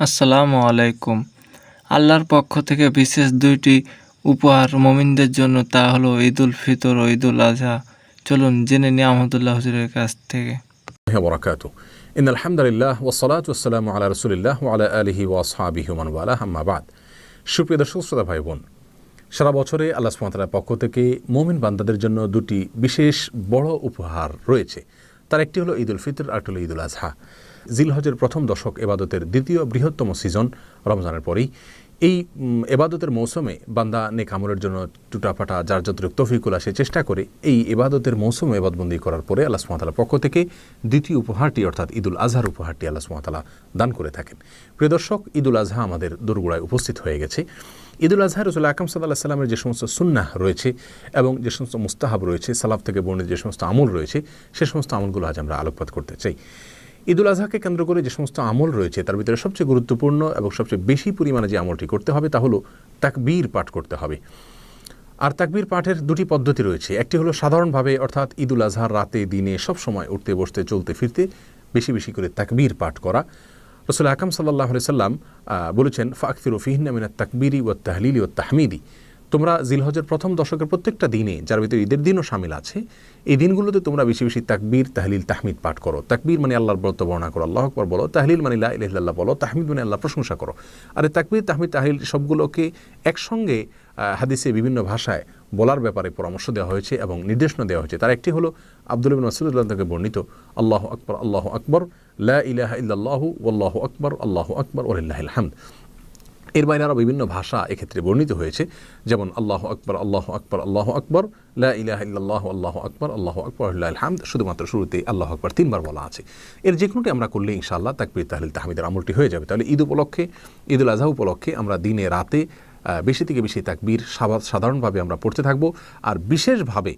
আসসালামু আলাইকুম আল্লাহর পক্ষ থেকে বিশেষ দুইটি উপহার মমিনদের জন্য তা হলো ঈদুল ফিতর ও ঈদুল আজহা চলুন জেনে নিই আহমদুল্লাহ হুজুরের কাছ থেকে الله وبركاته إن الحمد لله والصلاة والسلام على رسول الله وعلى آله وأصحابه ومن والاه أما بعد সুপ্রিয় দর্শক শ্রোতা ভাই বোন সারা বছরে আল্লাহ সুমাতার পক্ষ থেকে মোমিন বান্দাদের জন্য দুটি বিশেষ বড় উপহার রয়েছে তার একটি হলো ঈদুল ফিতর, আর একটি হলো ঈদুল আজহা। জিলহজের প্রথম দশক এবাদতের দ্বিতীয় বৃহত্তম সিজন রমজানের পরেই। এই এবাদতের মৌসুমে বান্দা নেক আমলের জন্য টুটাফাটা, যার যতটুকু তফিকুল আসে চেষ্টা করে, এই এবাদতের মৌসুমে এবাদবন্দি করার পরে আল্লাহ সুমাতালার পক্ষ থেকে দ্বিতীয় উপহারটি, অর্থাৎ ঈদুল আজহার উপহারটি আল্লাহ সুমাতালা দান করে থাকেন। প্রিয় দর্শক, ঈদুল আজহা আমাদের দোরগোড়ায় উপস্থিত হয়ে গেছে। ঈদুল আজহা রসুল আকাম সাল্লাহ সাল্লামের যে সমস্ত সুন্নাহ রয়েছে এবং যে সমস্ত মুস্তাহাব রয়েছে, সালাফ থেকে বর্ণিত যে সমস্ত আমল রয়েছে, সে সমস্ত আমলগুলো আজ আমরা আলোকপাত করতে চাই। ঈদুল আজহাকে কেন্দ্র করে যে সমস্ত আমল রয়েছে, তার ভিতরে সবচেয়ে গুরুত্বপূর্ণ এবং সবচেয়ে বেশি পরিমাণে যে আমলটি করতে হবে তা হলো তাকবীর পাঠ করতে হবে। আর তাকবীর পাঠের দুটি পদ্ধতি রয়েছে। একটি হলো সাধারণভাবে, অর্থাৎ ঈদুল আজহার রাতে দিনে সব সময় উঠতে বসতে, চলতে ফিরতে বেশি বেশি করে তাকবীর পাঠ করা। রসুল আকাম সাল্লাহ সাল্লাম বলেছেন ফাকফির ফিহিন মিনাত তাকবিরি ও তাহলিলি ও তাহমিদি। তোমরা জিলহজের প্রথম দশকের প্রত্যেকটা দিনে, যার ভিতরে ঈদের দিনও সামিল আছে, এই দিনগুলোতে তোমরা বেশি বেশি তাকবীর, তাহলিল, তাহমিদ পাঠ করো। তাকবীর মানে আল্লাহর ব্রত বর্ণনা করো, আল্লাহ আকবর বলো। তাহলিল মানে লা ইলাহা বলো। তাহমিদ মানে আল্লাহ প্রশংসা করো। আর তাকবীর, তাহমিদ, তাহলিল সবগুলোকে একসঙ্গে হাদিসে বিভিন্ন ভাষায় বলার ব্যাপারে পরামর্শ দেওয়া হয়েছে এবং নির্দেশনা দেওয়া হয়েছে। তার একটি হলো আব্দুল বিন মাসুদুল্লাহ থেকে বর্ণিত, আল্লাহ আকবর আল্লাহ আকবর, লা ইলাহা ইল্লাল্লাহু আকবর, আল্লাহ আকবর ওলিল্লাহিল হামদ। এর বাইরে আরও বিভিন্ন ভাষা এক্ষেত্রে বর্ণিত হয়েছে, যেমন, আল্লাহ আকবর আল্লাহ আকবর আল্লাহ আকবর, লা ইলাহ ইল্লাল্লাহু, আল্লাহ আকবর আল্লাহ আকবর হামদ। শুধুমাত্র শুরুতে আল্লাহ আকবর তিনবার বলা আছে। এর যে কোনোটি আমরা করলে ইনশাআল্লাহ তাকবির তাহলিল তাহমিদের আমলটি হয়ে যাবে। তাহলে ঈদ উপলক্ষে, ঈদুল আজহা উপলক্ষে আমরা দিনে রাতে বেশি থেকে বেশি তাকবীর সাবা- সাধারণভাবে আমরা পড়তে থাকব। আর বিশেষভাবে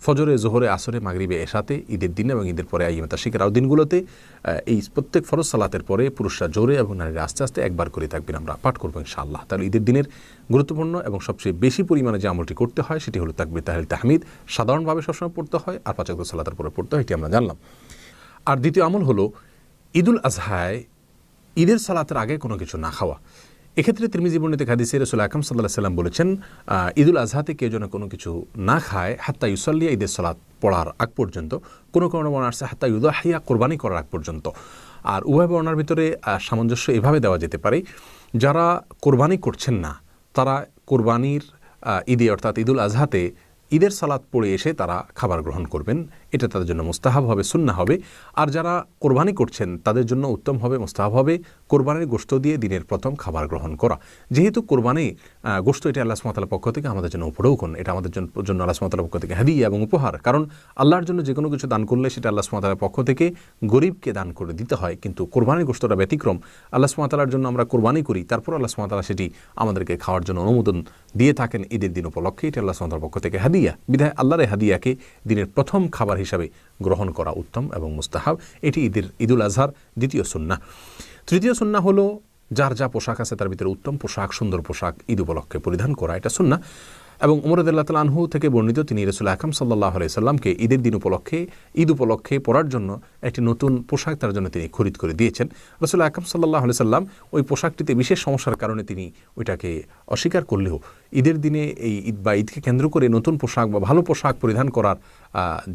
ফজরে, জোহরে, আসরে, মাগরিবে এসাতে ঈদের দিন এবং ঈদের পরে আইমতা শিখের আরও দিনগুলোতে এই প্রত্যেক ফরজ সালাতের পরে পুরুষরা জোরে এবং নারীরা আস্তে আস্তে একবার করে থাকবেন আমরা পাঠ করব ইনশাআল্লাহ। তাহলে ঈদের দিনের গুরুত্বপূর্ণ এবং সবচেয়ে বেশি পরিমাণে যে আমলটি করতে হয় সেটি হলো তাকবির তাহলিল তাহমিদ। সাধারণভাবে সবসময় পড়তে হয়, আর পাঁচাক সালাতের পরে পড়তে হয়, এটি আমরা জানলাম। আর দ্বিতীয় আমল হলো ঈদুল আজহায়, ঈদের সালাতের আগে কোনো কিছু না খাওয়া। এক্ষেত্রে তিরমিজি বর্ণিত হাদিসে রসুল আকাম সাল্লাহ সাল্লাম বলেছেন ঈদুল আজহাতে কেউ যেন কোনো কিছু না খায়, হাত্তা ইউসাল্লিয়া ঈদের সালাত পড়ার আগ পর্যন্ত, কোনো কোনো বর্ণনা আসছে হাত্তা ইউদাহিয়া, কোরবানি করার আগ পর্যন্ত। আর উভয় বর্ণার ভিতরে সামঞ্জস্য এভাবে দেওয়া যেতে পারে, যারা কোরবানি করছেন না, তারা কোরবানির ঈদে অর্থাৎ ঈদুল আজহাতে ঈদের সালাত পড়ে এসে তারা খাবার গ্রহণ করবেন এটা তাদের জন্য মুস্তাহাব হবে সুন্না হবে। আর যারা কোরবানি করছেন, তাদের জন্য উত্তম হবে, মুস্তাহাব হবে। কোরবানির গোস্ত দিয়ে দিনের প্রথম খাবার গ্রহণ করা। যেহেতু কোরবানি গোস্ত এটা আল্লাহ সুমাতালার পক্ষ থেকে আমাদের জন্য উপরৌকন এটা আমাদের জন্য আল্লাহ সুমাতালার পক্ষ থেকে হাদিয়া এবং উপহার। কারণ আল্লাহর জন্য যে কোনো কিছু দান করলে সেটা আল্লাহ সুমাতালার পক্ষ থেকে গরিবকে দান করে দিতে হয়। কিন্তু কোরবানির গোস্তটা ব্যতিক্রম। আল্লাহ সুমাতালার জন্য আমরা কোরবানি করি, তারপর আল্লাহ সুমাতালা সেটি আমাদেরকে খাওয়ার জন্য অনুমোদন দিয়ে থাকেন ঈদের দিন উপলক্ষে। এটা আল্লাহ সুমাতার পক্ষ থেকে হাদিয়া। বিধায় আল্লাহর হাদিয়াকে দিনের প্রথম খাবার হিসাবে গ্রহণ করা উত্তম এবং মুস্তাহাব। এটি ঈদের, ঈদুল আজহার দ্বিতীয় সুন্না তৃতীয় সুন্না হলো যার যা পোশাক আছে তার ভিতরে উত্তম পোশাক, সুন্দর পোশাক ঈদ উপলক্ষে পরিধান করা। এটা সুন্না এবং উমরদুল্লাহ আনহু থেকে বর্ণিত তিনি রসুল আকাম সাল্লাহ সাল্লামকে ঈদের দিন উপলক্ষে, ঈদ উপলক্ষে পরার জন্য একটি নতুন পোশাক তার জন্য তিনি খরিদ করে দিয়েছেন। রসুল আকাম সাল্লাহ সাল্লাম ওই পোশাকটিতে বিশেষ সমস্যার কারণে তিনি ওইটাকে অস্বীকার করলেও ঈদের দিনে এই ঈদ বা ঈদকে কেন্দ্র করে নতুন পোশাক বা ভালো পোশাক পরিধান করার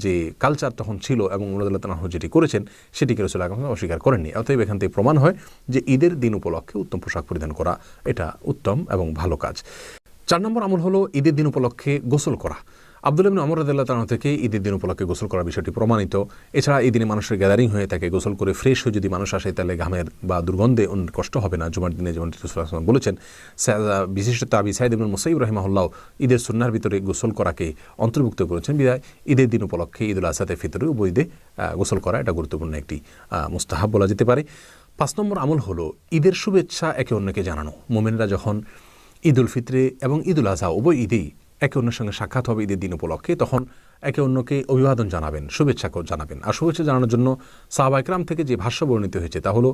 যে কালচার তখন ছিল এবং উমরদুল্লাহ তালাহ যেটি করেছেন, সেটিকে রসুল আকাম অস্বীকার করেননি। অতএব এখান থেকে প্রমাণ হয় যে ঈদের দিন উপলক্ষে উত্তম পোশাক পরিধান করা এটা উত্তম এবং ভালো কাজ। চার নম্বর আমল হলো ঈদের দিন উপলক্ষে গোসল করা। আব্দুল ইবিন আমর রাদিল্লাহ তাআলা থেকে ঈদের দিন উপলক্ষে গোসল করার বিষয়টি প্রমাণিত। এছাড়া এই দিনে মানুষের গ্যাদারিং হয়ে থাকে গোসল করে ফ্রেশ হয়ে যদি মানুষ আসে তাহলে ঘামের বা দুর্গন্ধে অন্য কষ্ট হবে না। জুমার দিনে যেমন বলেছেন বিশিষ্ট তাবি সাইদ ইবনুল মুসাইব রহিমাহুল্লাহ ঈদের সুন্নার ভিতরে গোসল করাকে অন্তর্ভুক্ত করেছেন। বিদায়, ঈদের দিন উপলক্ষে ঈদুল আসাতে ফিতরে উভয়দে গোসল করা এটা গুরুত্বপূর্ণ একটি মুস্তাহাব বলা যেতে পারে। পাঁচ নম্বর আমল হলো ঈদের শুভেচ্ছা একে অন্যকে জানানো। মোমেনরা যখন ঈদ উল ফিতরে এবং ঈদ উল আজহা, উভয় ঈদেই একে অন্যের সঙ্গে সাক্ষাৎ হবে ঈদের দিন উপলক্ষে। তখন একে অন্যকে অভিবাদন জানাবেন, শুভেচ্ছা জানাবেন। আর শুভেচ্ছা জানানোর জন্য সাহাবা ইকরাম থেকে যে ভাষ্য বর্ণিত হয়েছে তা হলো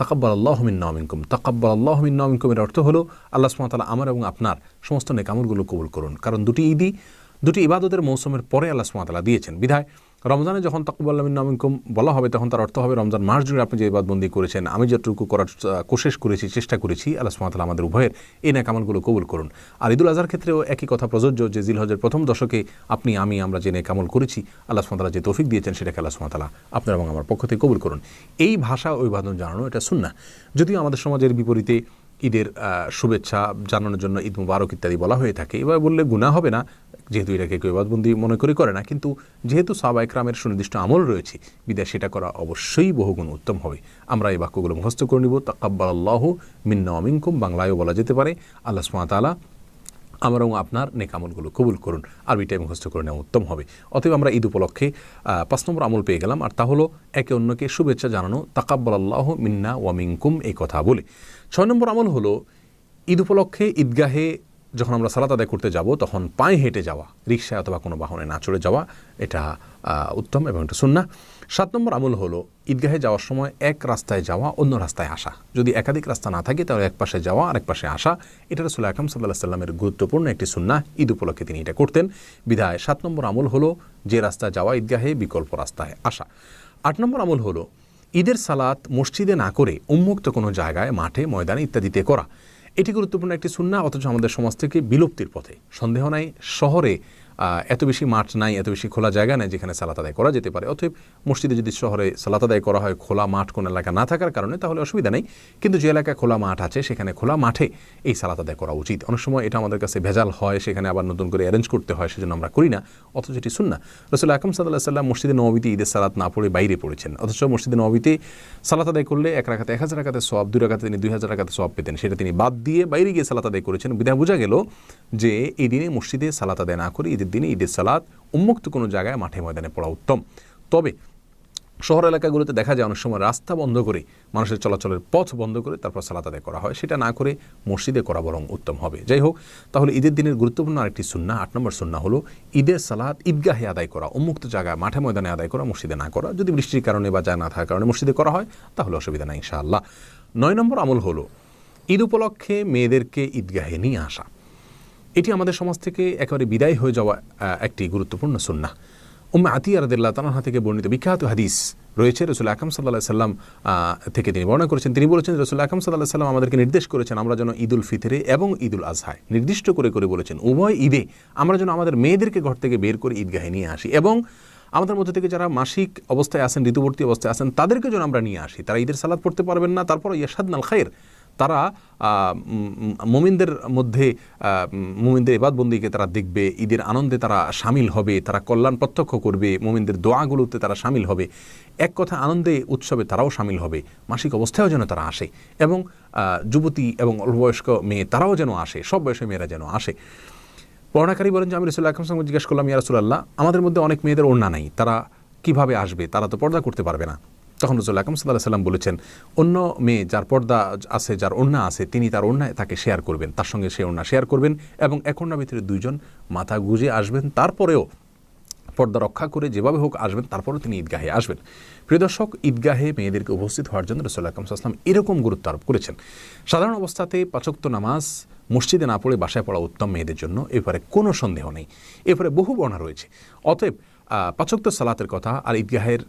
তাকাব্বাল আল্লাহ মিন্নামিনকুম তাকাব্বাল আল্লাহ মিন্নামিনকুম এর অর্থ হলো, আল্লাহ সুমতালা আমার এবং আপনার সমস্ত নেকামলগুলো কবুল করুন। কারণ দুটি ঈদই, দুটি ইবাদতের মৌসুমের পরে আল্লাহ সুমতালা দিয়েছেন। বিধায় রমজানে যখন তাকুবাল্লামিনকুম বলা হবে, তখন তার অর্থ হবে রমজান মাস জুড়ে আপনি যে ইবাদবন্দি করেছেন, আমি যতটুকু করার কোশেশ করেছি, চেষ্টা করেছি, আল্লাহ সুমাতাল আমাদের উভয়ের এই ন্যাক আমলগুলো কবুল করুন। আর ঈদুল আজহার ক্ষেত্রেও একই কথা প্রযোজ্য যে, জিলহজের প্রথম দশকে আপনি, আমি, আমরা যে নেক আমল করেছি, আল্লাহ সুমাতালা যে তৌফিক দিয়েছেন, সেটাকে আল্লাহ সুমাতালা আপনার এবং আমার পক্ষ থেকে কবুল করুন। এই ভাষা ও ইবাদন জানানো এটা সুন্না যদিও আমাদের সমাজের বিপরীতে ঈদের শুভেচ্ছা জানানোর জন্য ঈদ মুবারক ইত্যাদি বলা হয়ে থাকে। এবার বললে গুণা হবে না, যেহেতু এটাকে কেউ ইবাদবন্দি মনে করে করে না, কিন্তু যেহেতু সাবা একরামের সুনির্দিষ্ট আমল রয়েছে, বিদায় সেটা করা অবশ্যই বহুগুণ উত্তম হবে। আমরা এই বাক্যগুলো মুখস্থ করে নিব। তাকাব্বাল আল্লাহ মিন্না অমিনকুম বাংলায়ও বলা যেতে পারে। আল্লাহ সুমাতালা আমার এবং আপনার নেক আমলগুলো কবুল করুন। আরবিটাই মুখস্থ করে নেওয়া উত্তম হবে। অতএব আমরা ঈদ উপলক্ষে পাঁচ নম্বর আমল পেয়ে গেলাম। আর তা হলো, একে অন্যকে শুভেচ্ছা জানানো তাকাব্বাল আল্লাহ মিন্না ওয়ামিংকুম এই কথা বলে। ছয় নম্বর আমল হলো, ঈদ উপলক্ষে ঈদগাহে যখন আমরা সালাত আদায় করতে যাব, তখন পায়ে হেঁটে যাওয়া রিক্সায় অথবা কোনো বাহনে না চড়ে যাওয়া, এটা উত্তম এবং এটা সুন্না সাত নম্বর আমল হলো ঈদগাহে যাওয়ার সময় এক রাস্তায় যাওয়া, অন্য রাস্তায় আসা। যদি একাধিক রাস্তা না থাকে, তাহলে এক পাশে যাওয়া, আরেক পাশে আসা। এটা রসুল আকরম সাল্লাহ সাল্লামের গুরুত্বপূর্ণ একটি সুন্না ঈদ উপলক্ষে তিনি এটা করতেন। বিধায় সাত নম্বর আমল হলো যে রাস্তায় যাওয়া, ঈদগাহে বিকল্প রাস্তায় আসা। আট নম্বর আমল হলো ঈদের সালাত মসজিদে না করে উন্মুক্ত কোনো জায়গায়, মাঠে, ময়দানে ইত্যাদিতে করা। এটি গুরুত্বপূর্ণ একটি সুন্না অথচ আমাদের সমাজ থেকে বিলুপ্তির পথে। সন্দেহ নাই শহরে এত বেশি মাঠ নাই, এত বেশি খোলা জায়গা নাই যেখানে সালাত আদায় করা যেতে পারে। অতএব মসজিদে যদি শহরে সালাত আদায় করা হয়, খোলা মাঠ কোনো এলাকা না থাকার কারণে, তাহলে অসুবিধা নেই। কিন্তু যে এলাকায় খোলা মাঠ আছে, সেখানে খোলা মাঠে এই সালাত আদায় করা উচিত। অনেক সময় এটা আমাদের কাছে ভেজাল হয়, সেখানে আবার নতুন করে অ্যারেঞ্জ করতে হয়, সেজন্য আমরা করি না। অথচ এটি সুন্না রসুল আকরম সাল্লাহ সাল্লাম মসজিদে নবীতে ঈদের সালাত না পড়ে বাইরে পড়েছেন। অথচ মসজিদে নবীতে সালাত আদায় করলে এক রাখাতে এক হাজার রাখাতে সব দুই রাখাতে তিনি দুই হাজার রাখাতে সব পেতেন। সেটা তিনি বাদ দিয়ে বাইরে গিয়ে সালাত আদায় করেছেন। বিধায় বোঝা গেল যে এই দিনে মসজিদে সালাত আদায় না করে ঈদের দিনে ঈদের সালাদ উন্মুক্ত কোনো জায়গায় মাঠে ময়দানে পড়া উত্তম। তবে শহর এলাকাগুলোতে দেখা যায় অনেক সময় রাস্তা বন্ধ করে মানুষের চলাচলের পথ বন্ধ করে তারপর সালাত আদায় করা হয়। সেটা না করে মসজিদে করা বরং উত্তম হবে। যাই হোক, তাহলে ঈদের দিনের গুরুত্বপূর্ণ আরেকটি সুন্না, আট নম্বর সুন্না হলো ঈদের সালাত ঈদগাহে আদায় করা, উন্মুক্ত জায়গায় মাঠে ময়দানে আদায় করা, মসজিদে না করা। যদি বৃষ্টির কারণে বা যায় না থাকার কারণে মসজিদে করা হয়, তাহলে অসুবিধা নাই ইনশাআল্লাহ। নয় নম্বর আমল হলো ঈদ উপলক্ষে মেয়েদেরকে ঈদগাহে নিয়ে আসা। এটি আমাদের সমাজ থেকে একেবারে বিদায় হয়ে যাওয়া একটি গুরুত্বপূর্ণ সুন্না উম্মে আতিয়া রাদিল্লাহ তালাহা থেকে বর্ণিত বিখ্যাত হাদিস রয়েছে, রসুল আকরম সাল্লাহ সাল্লাম থেকে তিনি বর্ণনা করেছেন। তিনি বলেছেন, রসুল আকরম সাল্লাহ সাল্লাম আমাদেরকে নির্দেশ করেছেন, আমরা যেন ঈদুল ফিতরে এবং ঈদুল আজহায় নির্দিষ্ট করে করে বলেছেন, উভয় ঈদে আমরা যেন আমাদের মেয়েদেরকে ঘর থেকে বের করে ঈদগাহে নিয়ে আসি এবং আমাদের মধ্যে থেকে যারা মাসিক অবস্থায় আছেন, ঋতুবর্তী অবস্থায় আছেন, তাদেরকে যেন আমরা নিয়ে আসি। তারা ঈদের সালাদ পড়তে পারবেন না তারপর ইয়াসাদ নাল খায়ের তারা মুমিনদের মধ্যে উম, এবাদবন্দিকে তারা দেখবে ঈদের আনন্দে তারা সামিল হবে তারা কল্যাণ প্রত্যক্ষ করবে মুমিনদের দোয়াগুলোতে তারা সামিল হবে। এক কথা আনন্দে উৎসবে তারাও সামিল হবে। মাসিক অবস্থায়ও যেন তারা আসে এবং যুবতী এবং অল্পবয়স্ক মেয়ে তারাও যেন আসে সব বয়সের মেয়েরা যেন আসে। বর্ণাকারী বলেন যে আমি রসুল্লাহ আকরম সঙ্গে জিজ্ঞেস করলাম ইয়া রসুল্লাহ আমাদের মধ্যে অনেক মেয়েদের ওড়না নাই তারা কীভাবে আসবে? তারা তো পর্দা করতে পারবে না। তখন রসুল্লাহ আকরম সাল্লাহ সাল্লাম বলেছেন, অন্য মেয়ে যার পর্দা আছে, যার ওড়না আছে, তিনি তার ওড়নায় তাকে শেয়ার করবেন, তার সঙ্গে সে ওড়না শেয়ার করবেন এবং এক ওড়নার ভিতরে দুইজন মাথা গুজে আসবেন, তারপরেও পর্দা রক্ষা করে যেভাবে হোক আসবেন, তারপরেও তিনি ঈদগাহে আসবেন। প্রিয় দর্শক, ঈদগাহে মেয়েদেরকে উপস্থিত হওয়ার জন্য রসুল্লাহ আকরম সাল্লাম এরকম গুরুত্ব আরোপ করেছেন। সাধারণ অবস্থাতে পাচক্ত নামাজ, মসজিদে না পড়ে বাসায় পড়া উত্তম মেয়েদের জন্য এবারে কোনো সন্দেহ নেই। এরপরে বহু বর্ণা রয়েছে। অতএব পাচক্ত সালাতের কথা আর ঈদগাহের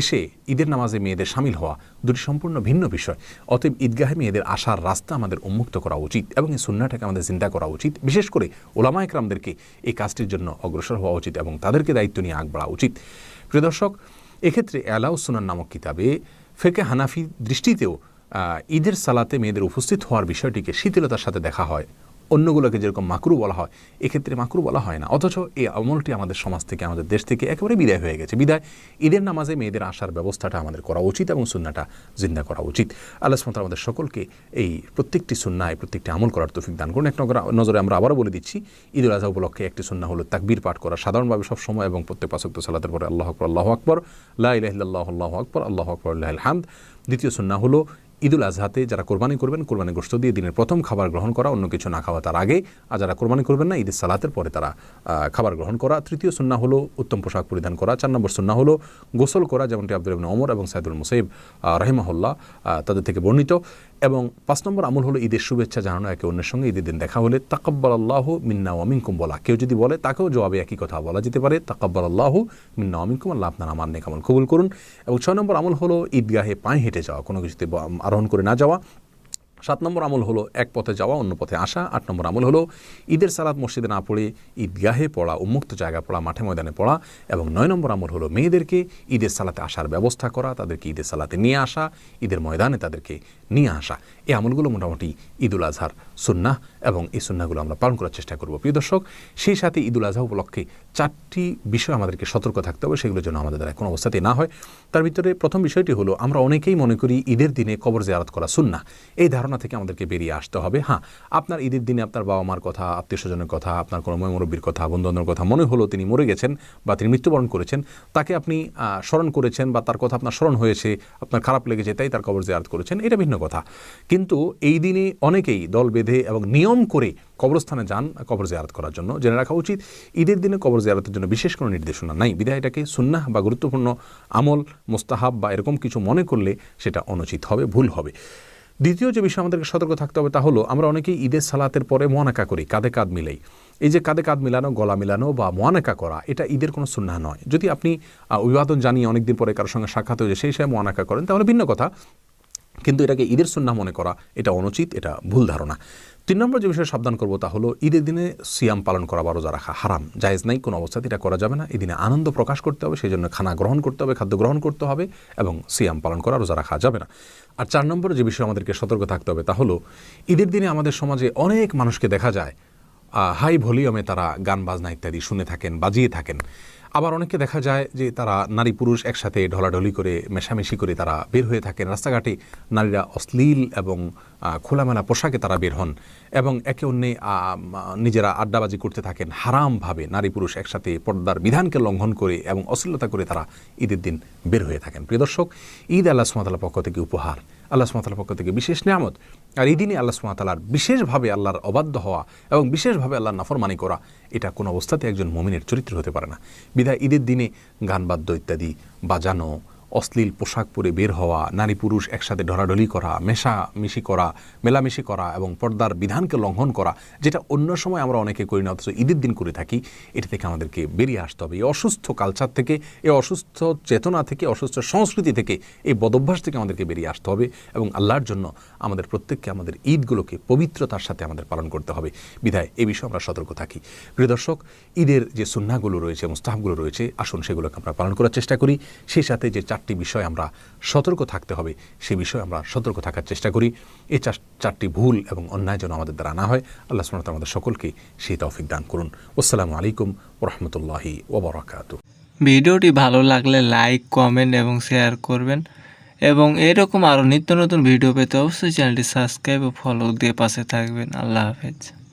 এসে ঈদের নামাজে মেয়েদের সামিল হওয়া দুটি সম্পূর্ণ ভিন্ন বিষয়। অতএব ঈদগাহে মেয়েদের আসার রাস্তা আমাদের উন্মুক্ত করা উচিত এবং এই সুন্নাটাকে আমাদের চিন্তা করা উচিত। বিশেষ করে ওলামা একরামদেরকে এই কাজটির জন্য অগ্রসর হওয়া উচিত এবং তাদেরকে দায়িত্ব নিয়ে আগ বাড়া উচিত। প্রিয় দর্শক, এক্ষেত্রে অ্যালাউসুনান নামক কিতাবে ফেকে হানাফি দৃষ্টিতেও ঈদের সালাতে মেয়েদের উপস্থিত হওয়ার বিষয়টিকে শিথিলতার সাথে দেখা হয়। অন্যগুলোকে যেরকম মাকরু বলা হয়, এক্ষেত্রে মাকরু বলা হয় না। অথচ এই আমলটি আমাদের সমাজ থেকে, আমাদের দেশ থেকে একেবারে বিদায় হয়ে গেছে। বিদায় ঈদের নামাজে মেয়েদের আসার ব্যবস্থাটা আমাদের করা উচিত এবং সুন্নাটা জিন্দা করা উচিত। আল্লাহ সুমতাল আমাদের সকলকে এই প্রত্যেকটি সুন্না, এই প্রত্যেকটি আমল করার তৌফিক দান করুন। এক নজরে আমরা আবারও বলে দিচ্ছি, ঈদুল আজহা উপলক্ষে একটি সুন্না হলো তাকবীর পাঠ করা। সাধারণভাবে সব সময় এবং প্রত্যেক পাশক্ত সালাতের পরে আল্লাহ আকবর আল্লাহ আকবর লাহ আল্লাহ আকবর আল্লাহ আকবর, আল্লাহ হামদ দ্বিতীয় সুন্না হলো ঈদুল আজহাতে যারা কোরবানি করবেন কোরবানি গোষ্ঠ দিয়ে দিনের প্রথম খাবার গ্রহণ করা, অন্য কিছু না খাওয়া তার আগে, আর যারা কোরবানি করবেন না, ঈদের সালাতের পরে তারা খাবার গ্রহণ করা। তৃতীয় সুন্না হলো উত্তম পোশাক পরিধান করা। চার নম্বর সুন্না হলো গোসল করা, যেমনটি আব্দুল ইবনে ওমর এবং সাইদুল মুসাইব রহিমাহুল্লাহ তাদের থেকে বর্ণিত। এবং পাঁচ নম্বর আমল হলো ঈদের শুভেচ্ছা জানানো একে অন্যের সঙ্গে, ঈদের দিন দেখা হলে তাকব্বর আল্লাহ মিন্না ওয়ামিনকুম বলা। কেউ যদি বলে, তাকেও জবাবে একই কথা বলা যেতে পারে তাকব্বর আল্লাহ মিন্না ওয়ামিনকুম আল্লাহ আপনার আমার নেকামল কবুল করুন। এবং ছয় নম্বর আমল হলো ঈদগাহে পায়ে হেঁটে যাওয়া, কোনো কিছুতে আরোহণ করে না যাওয়া। সাত নম্বর আমল হলো এক পথে যাওয়া, অন্য পথে আসা। আট নম্বর আমল হলো ঈদের সালাত মসজিদে না পড়ে ঈদগাহে পড়া, উন্মুক্ত জায়গা পড়া, মাঠে ময়দানে পড়া এবং নয় নম্বর আমল হলো মেয়েদেরকে ঈদের সালাতে আসার ব্যবস্থা করা, তাদেরকে ঈদের সালাতে নিয়ে আসা, ঈদের ময়দানে তাদেরকে নিয়ে আসা। এই আমলগুলো মোটামুটি ঈদুল আজহার সুন্নাহ। এবং এই সুন্নাহগুলো আমরা পালন করার চেষ্টা করব। প্রিয় দর্শক, সেই সাথে ঈদুল আজহা উপলক্ষে চারটি বিষয় আমাদেরকে সতর্ক থাকতে হবে, সেগুলোর জন্য আমাদের দ্বারা কোনো অবস্থাতেই না হয়। তার ভিতরে প্রথম বিষয়টি হলো, আমরা অনেকেই মনে করি ঈদের দিনে কবর জিয়ারত করা সুন্না এই ধারণা থেকে আমাদেরকে বেরিয়ে আসতে হবে। হ্যাঁ আপনার ঈদের দিনে আপনার বাবা মার কথা আত্মীয় স্বজনের কথা, আপনার কোনো মুরব্বীর কথা, বন্ধুবান্ধবের কথা মনে হলো তিনি মরে গেছেন বা তিনি মৃত্যুবরণ করেছেন, তাকে আপনি স্মরণ করেছেন বা তার কথা আপনার স্মরণ হয়েছে, আপনার খারাপ লেগেছে, তাই তার কবর জিয়ারত করেছেন, এটা ভিন্ন কথা। কিন্তু এই দিনে অনেকেই দল বেঁধে এবং নিয়ম করে কবরস্থানে যান, কবর জিয়ারত করার জন্য। জেনে রাখা উচিত, ঈদের দিনে কবর জিয়ারতের জন্য বিশেষ কোনো নির্দেশনা নাই। বিধায় এটাকে সুন্নাহ বা গুরুত্বপূর্ণ আমল, মোস্তাহাব বা এরকম কিছু মনে করলে সেটা অনুচিত হবে, ভুল হবে। দ্বিতীয় যে বিষয় আমাদেরকে সতর্ক থাকতে হবে তা হলো, আমরা অনেকেই ঈদের সালাতের পরে মোয়ানাকা করি, কাঁধে কাঁধ মিলাই। এই যে কাঁধে কাঁধ মিলানো, গলা মিলানো বা মোয়ানাকা করা, এটা ঈদের কোনো সুন্না নয়। যদি আপনি অভিবাদন জানিয়ে অনেকদিন পরে কারোর সঙ্গে সাক্ষাৎ হয়ে সেই সময় মোয়ানাকা করেন, তাহলে ভিন্ন কথা। কিন্তু এটাকে ঈদের সুন্না মনে করা, এটা অনুচিত, এটা ভুল ধারণা। তিন নম্বর যে বিষয়ে সাবধান করব তা হলো, ঈদের দিনে সিয়াম পালন করা বা রোজা রাখা হারাম। জায়েজ নাই, কোনো অবস্থাতে এটা করা যাবে না। এই দিনে আনন্দ প্রকাশ করতে হবে, সেই জন্য খানা গ্রহণ করতে হবে, খাদ্য গ্রহণ করতে হবে এবং সিয়াম পালন করা, রোজা রাখা যাবে না। আর চার নম্বর যে বিষয়ে আমাদেরকে সতর্ক থাকতে হবে তা হলো, ঈদের দিনে আমাদের সমাজে অনেক মানুষকে দেখা যায় হাই ভলিউমে তারা গান, বাজনা ইত্যাদি শুনে থাকেন, বাজিয়ে থাকেন। আবার অনেকে দেখা যায় যে তারা নারী পুরুষ একসাথে ঢলাঢলি করে, মেশামেশি করে তারা বের হয়ে থাকেন। রাস্তাঘাটে নারীরা অশ্লীল এবং খোলামেলা পোশাকে তারা বের হন এবং একে অন্যে নিজেরা আড্ডাবাজি করতে থাকেন হারামভাবে। নারী পুরুষ একসাথে পর্দার বিধানকে লঙ্ঘন করে এবং অশ্লীলতা করে তারা ঈদের দিন বের হয়ে থাকেন। প্রিয় দর্শক, ঈদ আল্লাহ সুমাতালার পক্ষ থেকে উপহার, আল্লাহ সুমাতালার পক্ষ থেকে বিশেষ নিয়ামত। আর এই দিনে আল্লাহ সুমাতালার বিশেষভাবে আল্লাহর অবাধ্য হওয়া এবং বিশেষভাবে আল্লাহর নাফরমানি করা এটা কোনো অবস্থাতে একজন মমিনের চরিত্র হতে পারে না। বিধায় ঈদের দিনে গান বাদ্য ইত্যাদি বাজানো অশ্লীল পোশাক পরে বের হওয়া, নারী পুরুষ একসাথে ঢলাঢলি করা মেশামিশি করা, মেলামেশি করা এবং পর্দার বিধানকে লঙ্ঘন করা, যেটা অন্য সময় আমরা অনেকে করি না, অথচ ঈদের দিন করে থাকি, এটা থেকে আমাদেরকে বেরিয়ে আসতে হবে। এই অসুস্থ কালচার থেকে, এই অসুস্থ চেতনা থেকে, অসুস্থ সংস্কৃতি থেকে, এই বদভ্যাস থেকে আমাদেরকে বেরিয়ে আসতে হবে এবং আল্লাহর জন্য আমাদের প্রত্যেককে আমাদের ঈদগুলোকে পবিত্রতার সাথে আমাদের পালন করতে হবে। বিধায় এ বিষয়ে আমরা সতর্ক থাকি। প্রিয় দর্শক, ঈদের যে সুন্নাগুলো রয়েছে, মুস্তাহাবগুলো রয়েছে, আসুন সেগুলোকে আমরা পালন করার চেষ্টা করি। সেই সাথে যে চারটি বিষয় আমরা সতর্ক থাকতে হবে, সে বিষয়ে আমরা সতর্ক থাকার চেষ্টা করি। এই চার- চারটি ভুল এবং অন্যায় যেন আমাদের দ্বারা না হয়, আল্লাহ সুমত আমাদের সকলকে সেই তৌফিক দান করুন। আসসালামু আলাইকুম ওরহমতুল্লাহি ওবরাকাতু ভিডিওটি ভালো লাগলে লাইক, কমেন্ট এবং শেয়ার করবেন এবং এরকম আরও নিত্য নতুন ভিডিও পেতে অবশ্যই চ্যানেলটি সাবস্ক্রাইব ও ফলো দিয়ে পাশে থাকবেন। আল্লাহ হাফেজ।